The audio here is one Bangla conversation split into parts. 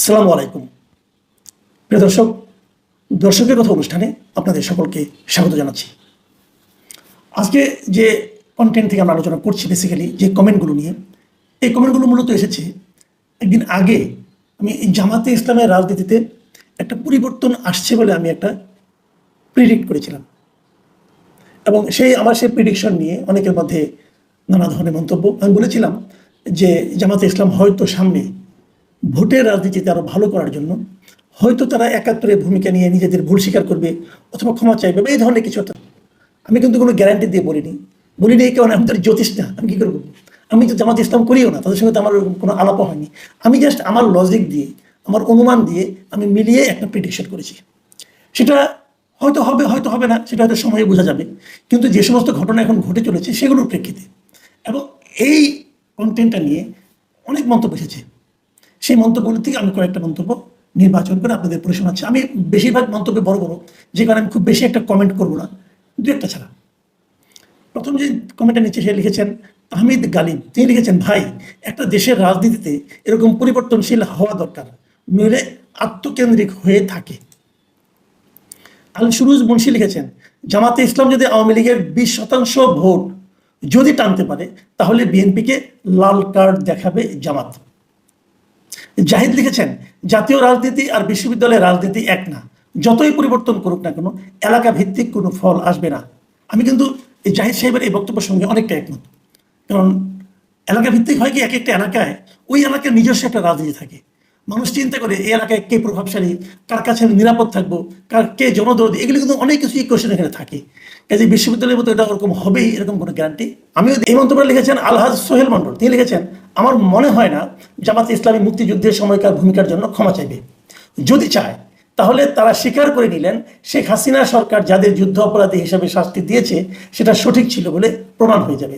আসসালামু আলাইকুম। প্রিয় দর্শক, দর্শকের কথা অনুষ্ঠানে আপনাদের সকলকে স্বাগত জানাচ্ছি। আজকে যে কন্টেন্ট থেকে আমরা আলোচনা করছি বেসিক্যালি যে কমেন্টগুলো নিয়ে, এই কমেন্টগুলো মূলত এসেছে একদিন আগে আমি এই জামাতে ইসলামের রাজনীতিতে একটা পরিবর্তন আসছে বলে আমি একটা প্রিডিক্ট করেছিলাম। এবং সেই আমার সেই প্রিডিকশন নিয়ে অনেকের মধ্যে নানা ধরনের মন্তব্য। আমি বলেছিলাম যে জামাতে ইসলাম হয়তো সামনে ভোটের রাজনীতিতে আরও ভালো করার জন্য হয়তো তারা একাত্তরের ভূমিকা নিয়ে নিজেদের ভুল স্বীকার করবে অথবা ক্ষমা চাইবে এই ধরনের কিছু একটা। আমি কিন্তু কোনো গ্যারান্টি দিয়ে বলিনি। বলিনি এই কারণে আমি তো আর জ্যোতিষ না, আমি কী করব? আমি তো জামাত ইসলাম করিও না, তাদের সঙ্গে তো আমার কোনো আলাপও হয়নি। আমি জাস্ট আমার লজিক দিয়ে, আমার অনুমান দিয়ে আমি মিলিয়ে একটা প্রিডিকশন করেছি। সেটা হয়তো হবে হয়তো হবে না, সেটা হয়তো সময়ে বোঝা যাবে। কিন্তু যে সমস্ত ঘটনা এখন ঘটে চলেছে সেগুলোর প্রেক্ষিতে। এবং এই কন্টেন্টটা নিয়ে অনেক মন্তব্য এসেছে। সেই মন্তব্যগুলো থেকে আমি কয়েকটা মন্তব্য নির্বাচন করে আপনাদের পড়ে শোনাচ্ছি। আমি বেশিরভাগ মন্তব্য বড় বড়, যে কারণে আমি খুব বেশি একটা কমেন্ট করব না। দু একটা ছাড়া। প্রথম যে কমেন্টটা নিচে সে লিখেছেন আহমিদ গালিব তিনি লিখেছেন, ভাই, একটা দেশের রাজনীতিতে এরকম পরিবর্তনশীল হওয়া দরকার, নইলে আত্মকেন্দ্রিক হয়ে থাকে। আল সুরুজ মুন্সি লিখেছেন, জামাতে ইসলাম যদি আওয়ামী লীগের বিশ শতাংশ ভোট যদি টানতে পারে, তাহলে বিএনপিকে লাল কার্ড দেখাবে জামাত। জাহিদ লিখেছেন, জাতীয় রাজনীতি আর বিশ্ববিদ্যালয়ের রাজনীতি এক না। যতই পরিবর্তন করুক না কেন এলাকা ভিত্তিক কোনো ফল আসবে না। আমি কিন্তু এই জাহিদ সাহেবের এই বক্তব্যের সঙ্গে অনেকটা একমত। কারণ এলাকা ভিত্তিক হয় কি, এক একটা এলাকায় ওই এলাকার নিজস্ব একটা রাজনীতি থাকে। মানুষ চিন্তা করে, এই এলাকায় কে প্রভাবশালী? কার কাছে আমি নিরাপদ থাকব? কার কে জনদরদি? এগুলো কিন্তু অনেক কিছু ইকুয়েশন এখানে থাকে। কাজে বিশ্ববিদ্যালয়ের মতো এটা ওরকম হবেই, এরকম কোনো গ্যারান্টি আমিও এই মন্তব্য লিখেছেন আলহাজ সোহেল মন্ডল তিনি লিখেছেন, আমার মনে হয় না জামাত ইসলামী মুক্তিযুদ্ধের সময়কার ভূমিকার জন্য ক্ষমা চাইবে। যদি চায়, তাহলে তারা স্বীকার করে নিলেন শেখ হাসিনা সরকার যাদের যুদ্ধ অপরাধী হিসেবে শাস্তি দিয়েছে, সেটা সঠিক ছিল বলে প্রমাণ হয়ে যাবে।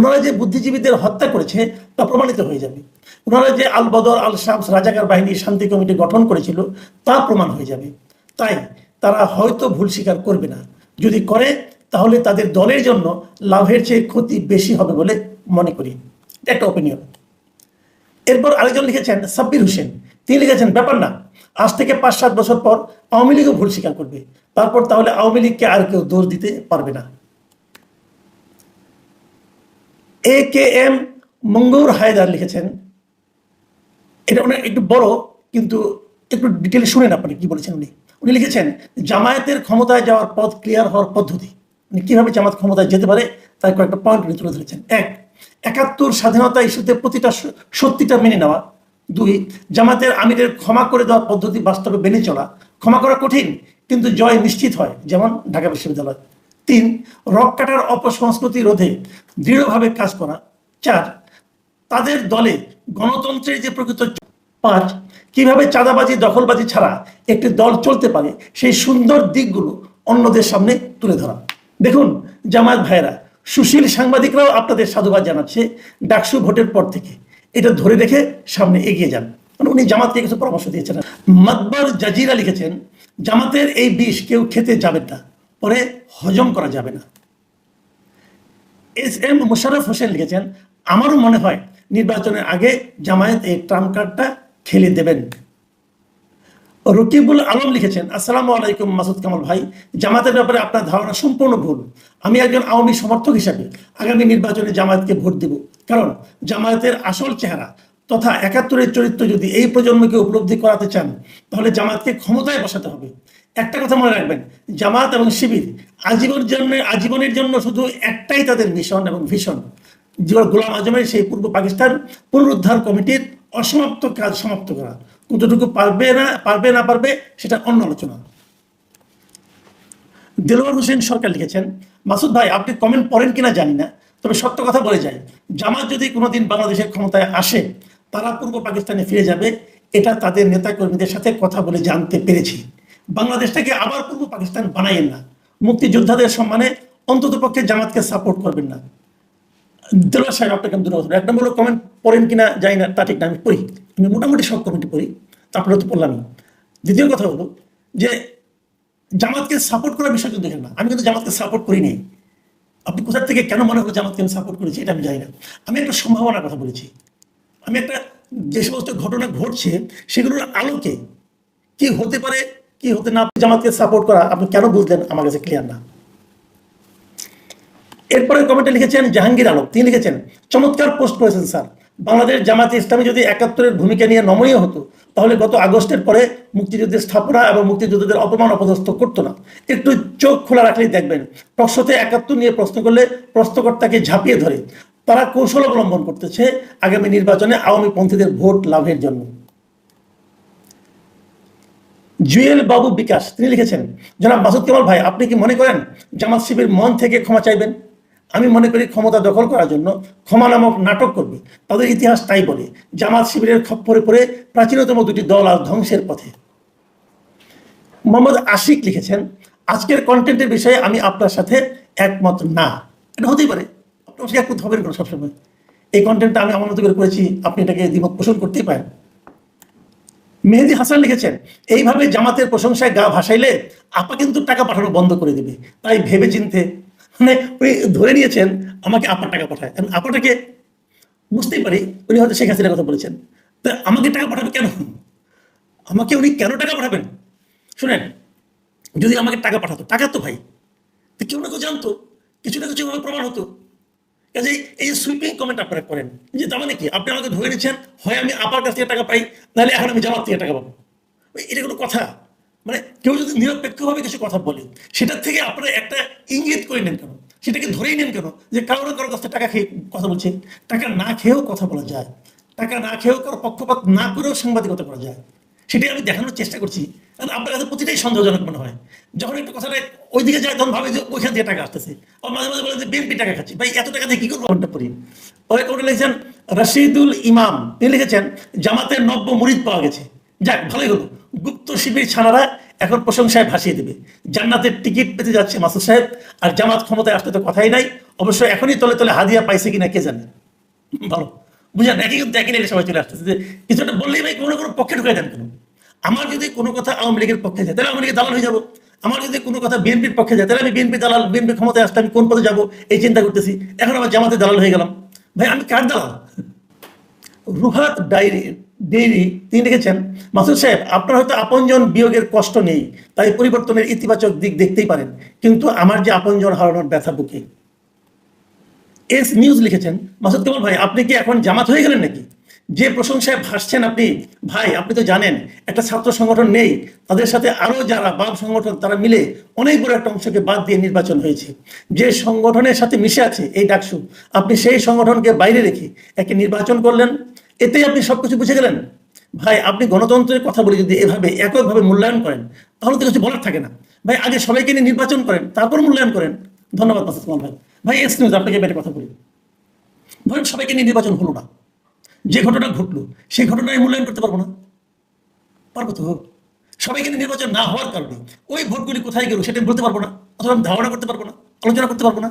ওনারা যে বুদ্ধিজীবীদের হত্যা করেছে তা প্রমাণিত হয়ে যাবে। ওনারা যে আল বদর, আল শামস রাজাকার বাহিনী শান্তি কমিটি গঠন করেছিল, তা প্রমাণ হয়ে যাবে। তাই তারা হয়তো ভুল স্বীকার করবে না। যদি করে, তাহলে তাদের দলের জন্য লাভের চেয়ে ক্ষতি বেশি হবে বলে মনে করি। একটা ওপিনিয়ন এরপর আরেকজন লিখেছেন, সাব্বির হোসেন। তিনি লিখেছেন, ব্যাপার না। আজ থেকে পাঁচ সাত বছর পর আওয়ামী লীগও ভুল স্বীকার করবে। তারপর তাহলে আওয়ামী লীগকে আর কেউ দোষ দিতে পারবে না। এ কে এম মঙ্গৌর হায়দার লিখেছেন। এটা অনেক একটু বড়, কিন্তু একটু ডিটেলে শুনেন আপনি কি বলেছেন উনি। উনি লিখেছেন, জামায়াতের ক্ষমতায় যাওয়ার পথ ক্লিয়ার হওয়ার পদ্ধতি। মানে কীভাবে জামাত ক্ষমতায় যেতে পারে, তার কয়েকটা পয়েন্ট উনি তুলে ধরেছেন। এক, একাত্তর স্বাধীনতা ইস্যুতে প্রতিটা সত্যিটা মেনে নেওয়া। দুই জামাতের আমিরের ক্ষমা করে দেওয়ার পদ্ধতি বাস্তবে মেনে চলা। ক্ষমা করা কঠিন, কিন্তু জয় নিশ্চিত হয়, যেমন ঢাকা বিশ্ববিদ্যালয়। তিন, রক কাটার অপসংস্কৃতি রোধে দৃঢ়ভাবে কাজ করা। চার, তাদের দলে গণতন্ত্রের যে প্রকৃত পাঁচ, কীভাবে চাঁদাবাজি, দখলবাজি ছাড়া একটি দল চলতে পারে সেই সুন্দর দিকগুলো অন্যদের সামনে তুলে ধরা। দেখুন, জামায়াত ভাইরা সুশীল সাংবাদিকরাও আপনাদের সাধুবাদ জানাচ্ছে ডাকসু ভোটের পর থেকে। এটা ধরে রেখে সামনে এগিয়ে যান। মানে উনি জামাতকে কিছু পরামর্শ দিয়েছেন। মাতবার জাজিরা লিখেছেন, জামাতের এই বিষ কেউ খেতে যাবেন না। পরে হজম করা যাবে না। এস এম মোশারফ হোসেন লিখেছেন, আমারও মনে হয় নির্বাচনের আগে জামায়াত এই ট্রাম্প কার্ডটা খেলে দেবেন। রকিবুল আলম লিখেছেন, আসসালামু আলাইকুম মাসুদ কামাল ভাই, জামাতের ব্যাপারে আপনার ধারণা সম্পূর্ণ ভুল। আমি একজন আওয়ামী সমর্থক হিসাবে আগামী নির্বাচনে জামায়াতকে ভোট দেব। কারণ জামায়াতের আসল চেহারা তথা একাত্তরের চরিত্র যদি এই প্রজন্মকে উপলব্ধি করাতে চান, তাহলে জামাতকে ক্ষমতায় বসাতে হবে। একটা কথা মনে রাখবেন, জামাত এবং শিবির আজীবনের জন্য আজীবনের জন্য শুধু একটাই তাদের মিশন এবং ভীষণ গোলাম আজমের সেই পূর্ব পাকিস্তান পুনরুদ্ধার কমিটির অসমাপ্ত কাজ সমাপ্ত করা। কতটুকু পারবে না পারবে না পারবে, সেটা অন্য আলোচনা। দেলোয়ার হোসেন সরকার লিখেছেন, মাসুদ ভাই, আপনি কমেন্ট পড়েন কিনা জানি না, তবে সত্য কথা বলে যায়, জামাত যদি কোনোদিন বাংলাদেশের ক্ষমতায় আসে, তারা পূর্ব পাকিস্তানে ফিরে যাবে, এটা তাদের নেতা কর্মীদের সাথে কথা বলে জানতে পেরেছি। বাংলাদেশটাকে আবার পূর্ব পাকিস্তান বানাইয়েন না। মুক্তিযোদ্ধাদের সম্মানে অন্তত পক্ষে জামাতকে সাপোর্ট করবেন না। দেলোয়ার সাহেব আপনাকে আমি কথা এক নম্বর কমেন্ট পড়েন কিনা জানি না, তা ঠিক না, আমি পড়ি। আমি মোটামুটি সব কমেন্ট পড়ি, তারপরে তো পড়লামই। দ্বিতীয় কথা হলো যে জামাতকে সাপোর্ট করার বিষয় কিন্তু দেখেন না। আমি কিন্তু জামাতকে সাপোর্ট করি নাই। আপনি কোথা থেকে কেন মনে হলো জামাতকে আমি সাপোর্ট করেছি, এটা আমি জানি না। আমি একটা সম্ভাবনার কথা বলেছি। আমি একটা যে সমস্ত ঘটনা ঘটছে, সেগুলোর আলোকে কি হতে পারে কি হতে না জামাতকে সাপোর্ট করা, আপনি কেন বুঝলেন আমার কাছে ক্লিয়ার না? এরপরে কমেন্টে লিখেছেন জাহাঙ্গীর আলম। তিনি লিখেছেন, চমৎকার পোস্ট করেছেন স্যার বাংলাদেশ জামাতে ইসলামী যদি একাত্তরের ভূমিকা নিয়ে নমনীয় হতো, তাহলে গত আগস্টের পরে মুক্তিযুদ্ধের স্থাপনা এবং মুক্তিযোদ্ধাদের অপমান অপদস্থ করতো না। একটু চোখ খোলা রাখলেই দেখবেন টকশোতে একাত্তর নিয়ে প্রশ্ন করলে প্রশ্নকর্তাকে ঝাঁপিয়ে ধরে। তারা কৌশল অবলম্বন করতেছে আগামী নির্বাচনে আওয়ামী পন্থীদের ভোট লাভের জন্য। জুয়েল বাবু বিকাশ, তিনি লিখেছেন, জনাব মাসুদ কেমাল ভাই, আপনি কি মনে করেন জামাত শিবির মন থেকে ক্ষমা চাইবেন? আমি মনে করি ক্ষমতা দখল করার জন্য ক্ষমা নামক নাটক করবে। তাদের ইতিহাস তাই বলে, জামাত শিবিরের খপ্পরে পড়ে প্রাচীনতম দুটি দল আর ধ্বংসের পথে। মোহাম্মদ আশিক লিখেছেন, আজকের কন্টেন্টের বিষয়ে আমি আপনার সাথে একমত না। এটা হতেই পারে, আপনার সাথে একমত হবেন সবসময়। এই কন্টেন্টটা আমি আমার মতো করে করেছি, আপনি এটাকে দ্বিমত পোষণ করতেই পারেন। মেহেদি হাসান লিখেছেন, এইভাবে জামাতের প্রশংসায় গা ভাসাইলে আপা কিন্তু টাকা পাঠানো বন্ধ করে দিবে। তাই ভেবে চিনতে মানে উনি ধরে নিয়েছেন, আমাকে আপার টাকা পাঠায়। এখন আপাটাকে বুঝতেই পারি, উনি হয়তো শেখ হাসিনার কথা বলেছেন। তা আমাকে টাকা পাঠাবে কেন? আমাকে উনি কেন টাকা পাঠাবেন? শুনেন, যদি আমাকে টাকা পাঠাতো, টাকা তো ভাই কেউ না কেউ জানতো, কিছু না কিছু প্রমাণ হতো। কাজে এই সুইপিং কমেন্ট আপনারা করেন, যে তার মানে কি? আপনি আমাকে ধরে নিচ্ছেন, হয় আমি আপার কাছ থেকে টাকা পাই, নাহলে এখন আমি জামাত থেকে টাকা পাবো। এটা কোনো কথা। মানে কেউ যদি নিরপেক্ষভাবে কিছু কথা বলে, সেটার থেকে আপনারা একটা ইঙ্গিত করে নেন কেন? সেটাকে ধরেই নেন কেন? যে কারও না কারও কাছ থেকে টাকা খেয়ে কথা বলছে। টাকা না খেয়েও কথা বলা যায়। টাকা না খেয়েও কারও পক্ষপাত না করেও সাংবাদিকতা করা যায়। সেটাই আমি দেখানোর চেষ্টা করছি। কারণ আপনার কাছে প্রতিটাই সন্দেহজনক মনে হয়। যখন একটু কথাটা ওইদিকে যায়, তখন ভাবে যে ওইখান থেকে টাকা আসতেছে। আর মাঝে মাঝে বলে যে, বিএনপি টাকা খাচ্ছি। ভাই, এত টাকা দিয়ে কি করব? কোনটা পড়ি পরে কোনটা লিখেছেন? রশিদুল ইমাম। তিনি লিখেছেন, জামাতের নব্য মুরিদ পাওয়া গেছে। যাক, ভালোই হলো। গুপ্ত শিবির ছানারা এখন প্রশংসায় ভাসিয়ে দেবে। জান্নাতের টিকিট পেতে যাচ্ছে মাসুদ সাহেব। আর জামাত ক্ষমতায় আসতে তো কথাই নাই। অবশ্য এখনই তলে তলে হাদিয়া পাইছে কিনা কে জানে? ভালো। বুঝলেন? একই কিন্তু একই সবাই চলে আসতেছে যে, কিছু একটা বললেই ভাই কোনো কোনো পক্ষে ঢুকে দেন কেন? আমার যদি কোনো কথা আওয়ামী লীগের পক্ষে যায়, তাহলে আওয়ামী লীগের দালাল হয়ে যাব। আমার যদি কোনো কথা বিএনপির পক্ষে যায়, তাহলে আমি বিএনপি দালাল, বিএনপি ক্ষমতায় আসতে আমি কোন পথে যাব? এই চিন্তা করতেছি। এখন আমার জামাতে দালাল হয়ে গেলাম। ভাই, আমি কার দালাল? রুহাত ডায়েরি, ডেইরি, তিনি লিখেছেন, মাসুদ সাহেব, আপনার হয়তো আপনজন বিয়োগের কষ্ট নেই, তাই পরিবর্তনের ইতিবাচক দিক দেখতেই পারেন। কিন্তু আমার যে আপনজন হারানোর ব্যথা বুকে। এস নিউজ লিখেছেন, মাসুদ কামাল ভাই, আপনি কি এখন জামাত হয়ে গেলেন নাকি? যে প্রশংসায় ভাসছেন আপনি, ভাই, আপনি তো জানেন, একটা ছাত্র সংগঠন নেই, তাদের সাথে আরও যারা বাম সংগঠন, তারা মিলে অনেক বড় একটা অংশকে বাদ দিয়ে নির্বাচন হয়েছে। যে সংগঠনের সাথে মিশে আছে এই ডাকসু, আপনি সেই সংগঠনকে বাইরে রেখে একে নির্বাচন করলেন, এতেই আপনি সবকিছু বুঝে গেলেন। ভাই, আপনি গণতন্ত্রের কথা বলে যদি এভাবে এককভাবে মূল্যায়ন করেন, তাহলে তো কিছু বলার থাকে না। ভাই, আগে সবাইকে নিয়ে নির্বাচন করেন, তারপর মূল্যায়ন করেন। ধন্যবাদ ভাই। ভাই এস নিউজ আপনাকে বেটে কথা বলি। ধরেন সবাইকে নিয়ে নির্বাচন হলো না। যে ঘটনা ঘটলো, সেই ঘটনায় মূল্যায়ন করতে পারব না। পারব তো সবাই কিন্তু নির্বাচন না হওয়ার কারণে ওই ভোটগুলি কোথায় গেল সেটা আমি বলতে পারব না, অথবা আমি ধারণা করতে পারব না, আলোচনা করতে পারব না।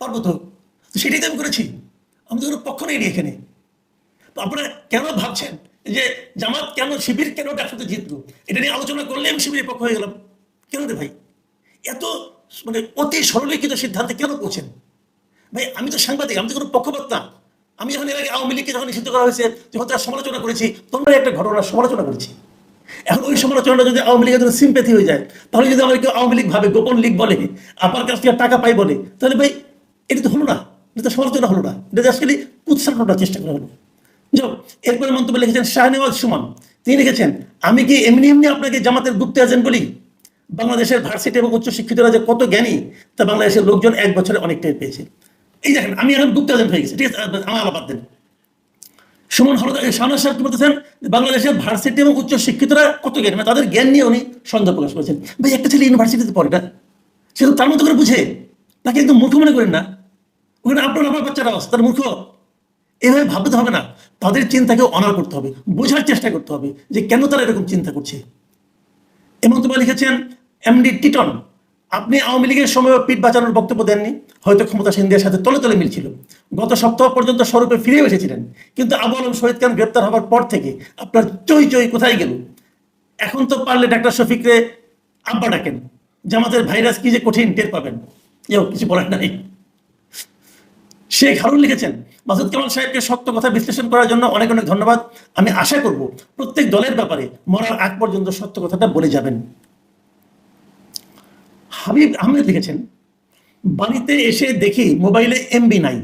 পারব তো সেটাই তো আমি করেছি। আমি তো কোনো পক্ষ নেই এখানে। তো আপনারা কেন ভাবছেন যে জামাত কেন, শিবির কেন একসাথে জিতলো? এটা নিয়ে আলোচনা করলে আমি শিবিরের পক্ষ হয়ে গেলাম। কেন রে ভাই? এত মানে অতি সরলীকৃত সিদ্ধান্তে কেন পৌঁছেন? ভাই, আমি তো সাংবাদিক, আমি তো কোনো পক্ষপাত না। আমি যখন এর আগে আওয়ামী লীগকে যখন নিষিদ্ধ করা হয়েছে, যখন তার সমালোচনা করেছি তোমরা একটা ঘটনার সমালোচনা করেছি। এখন ওই সমালোচনাটা যদি আওয়ামী লীগের জন্য সিম্পেথি হয়ে যায়, তাহলে যদি আমার কেউ আওয়ামী লীগ ভাবে, গোপন লীগ বলে আপনার কাছ থেকে টাকা পাই বলে, তাহলে ভাই, এটা তো হলো না। এটা তো সমালোচনা হলো না। এটা আসলে উৎসাহ করার চেষ্টা করা হলো। যাও এরপরে মন্তব্য লিখেছেন শাহনেওয়াজ সুমন। তিনি লিখেছেন, আমি কি এমনি এমনি আপনাকে জামাতের গুপ্ত এজেন্ট বলি? বাংলাদেশের ভার্সিটি এবং উচ্চ শিক্ষিতরা যে কত জ্ঞানী, তা বাংলাদেশের লোকজন এক বছরে অনেক টের পেয়েছে। এই দেখেন, আমি এখন গুপ্ত হয়ে গেছি, ঠিক আছে? আমার আলাপাত সুমন হলদার শাহনাজ সাহেব কি বলতেছেন? বাংলাদেশের ভার্সিটি এবং উচ্চ শিক্ষিতরা কত জ্ঞানী? মানে তাদের জ্ঞান নিয়ে উনি সন্দেহ প্রকাশ করেছেন। ভাই, একটা ছেলে ইউনিভার্সিটিতে পড়ে না? সে তো তার মতো করে বুঝে? তাকে একদম মূর্খ মনে করেন না? ওখানে আপনার আমার বাচ্চারা আছে, তার মূর্খ। এভাবে ভাবতে হবে না। তাদের চিন্তাকে অনার করতে হবে, বোঝার চেষ্টা করতে হবে যে কেন তারা এরকম চিন্তা করছে। এমন তোমার লিখেছেন, এমডি টিটন আপনি আওয়ামী লীগের সময় পিঠ বাঁচানোর বক্তব্য দেননি, হয়তো ক্ষমতা ক্ষমতাসীনদের সাথে তলে তলে মিলছিল। গত সপ্তাহ পর্যন্ত স্বরূপে ফিরে এসেছিলেন, কিন্তু আবু আলম শহীদ খান গ্রেপ্তার হওয়ার পর থেকে আপনার চই চই কোথায় গেল? এখন তো পারলে ডাক্তার শফিকরে আব্বা ডাকেন, জামাতের ভাইরাস কি যে কঠিন টের পাবেন। কেউ কিছু বলার নাই। শেখ হারুন লিখেছেন, মাসুদ কামাল সাহেবকে শক্ত কথা বিশ্লেষণ করার জন্য অনেক অনেক ধন্যবাদ। আমি আশা করব প্রত্যেক দলের ব্যাপারে মরার আগ পর্যন্ত সত্য কথাটা বলে যাবেন। হাবিব আহমেদ লিখেছেন, বাড়িতে এসে দেখি মোবাইলে এমবি নাই।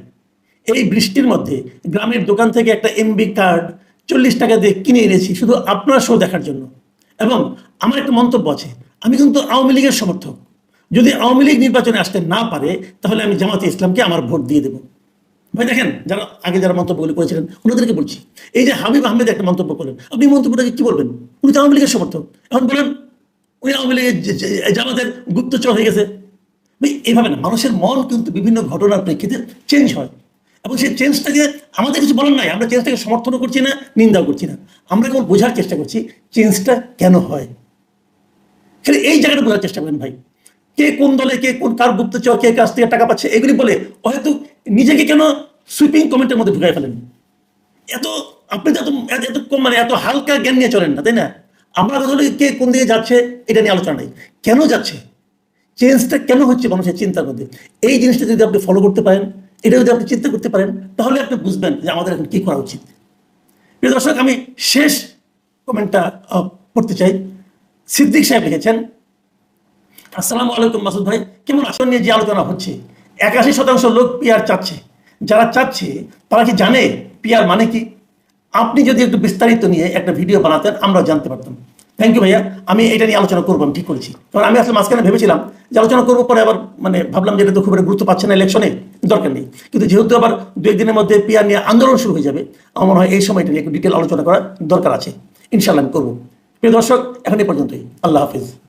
এই বৃষ্টির মধ্যে গ্রামের দোকান থেকে একটা এমবি কার্ড চল্লিশ টাকা দিয়ে কিনে এনেছি শুধু আপনার শো দেখার জন্য। এবং আমার একটা মন্তব্য আছে, আমি কিন্তু আওয়ামী লীগের সমর্থক। যদি আওয়ামী লীগ নির্বাচনে আসতে না পারে, তাহলে আমি জামাতে ইসলামকে আমার ভোট দিয়ে দেবো। ভাই দেখেন, যারা আগে যারা মন্তব্যগুলি করেছিলেন, ওনাদেরকে বলছি, এই যে হাবিব আহমেদ একটা মন্তব্য করলেন, আপনি মন্তব্যটাকে কি বলবেন? উনি তো আওয়ামী লীগের সমর্থক। এখন বলেন উনি আওয়ামী লীগের জামাতের গুপ্তচর হয়ে গেছে। এইভাবে না, মানুষের মন কিন্তু বিভিন্ন ঘটনার প্রেক্ষিতে চেঞ্জ হয়। এবং সেই চেঞ্জটাকে আমাদের কিছু বলার নাই, আমরা চেঞ্জটাকে সমর্থনও করছি না, নিন্দাও করছি না। আমরা কেবল বোঝার চেষ্টা করছি চেঞ্জটা কেন হয়? খালি এই জায়গাটা বোঝার চেষ্টা করেন ভাই। কে কোন দলে, কে কোন, কার গুপ্তচর, কে কাছ থেকে টাকা পাচ্ছে, এগুলি বলে হয়তো নিজেকে কেন সুইপিং কমেন্টের মধ্যে ঢুকাই ফেলেন? এত, আপনি তো এত- এত কম মানে এত হালকা জ্ঞান নিয়ে চলেন না, তাই না? আমরা কথা কে কোন দিকে যাচ্ছে এটা নিয়ে আলোচনা নেই। কেন যাচ্ছে? চেঞ্জটা কেন হচ্ছে মানুষের চিন্তার মধ্যে? এই জিনিসটা যদি আপনি ফলো করতে পারেন, এটা যদি আপনি চিন্তা করতে পারেন, তাহলে আপনি বুঝবেন যে আমাদের এখন কি করা উচিত। প্রিয় দর্শক, আমি শেষ কমেন্টটা পড়তে চাই। সিদ্দিক সাহেব লিখেছেন, আসসালামু আলাইকুম মাসুদ ভাই, কেমন আসন নিয়ে যে আলোচনা হচ্ছে? একাশি শতাংশ লোক পিয়ার চাচ্ছে। যারা চাচ্ছে, তারা কি জানে পিয়ার মানে কি? আপনি যদি একটু বিস্তারিত নিয়ে একটা ভিডিও বানাতেন, আমরা জানতে পারতাম। থ্যাংক ইউ ভাইয়া, আমি এটা নিয়ে আলোচনা করব, আমি ঠিক করেছি। কারণ আমি আসলে মাঝখানে ভেবেছিলাম যে আলোচনা করব, পরে আবার মানে ভাবলাম যে এটা তো খুব একটা গুরুত্ব পাচ্ছে না ইলেকশনে দরকার নেই। কিন্তু যেহেতু আবার দু একদিনের মধ্যে পিয়ার নিয়ে আন্দোলন শুরু হয়ে যাবে, আমার মনে হয় এই সময়টা নিয়ে একটু ডিটেল আলোচনা করার দরকার আছে। ইনশাল্লাহ আমি করব। প্রিয় দর্শক, এখন এই পর্যন্তই। আল্লাহ হাফিজ।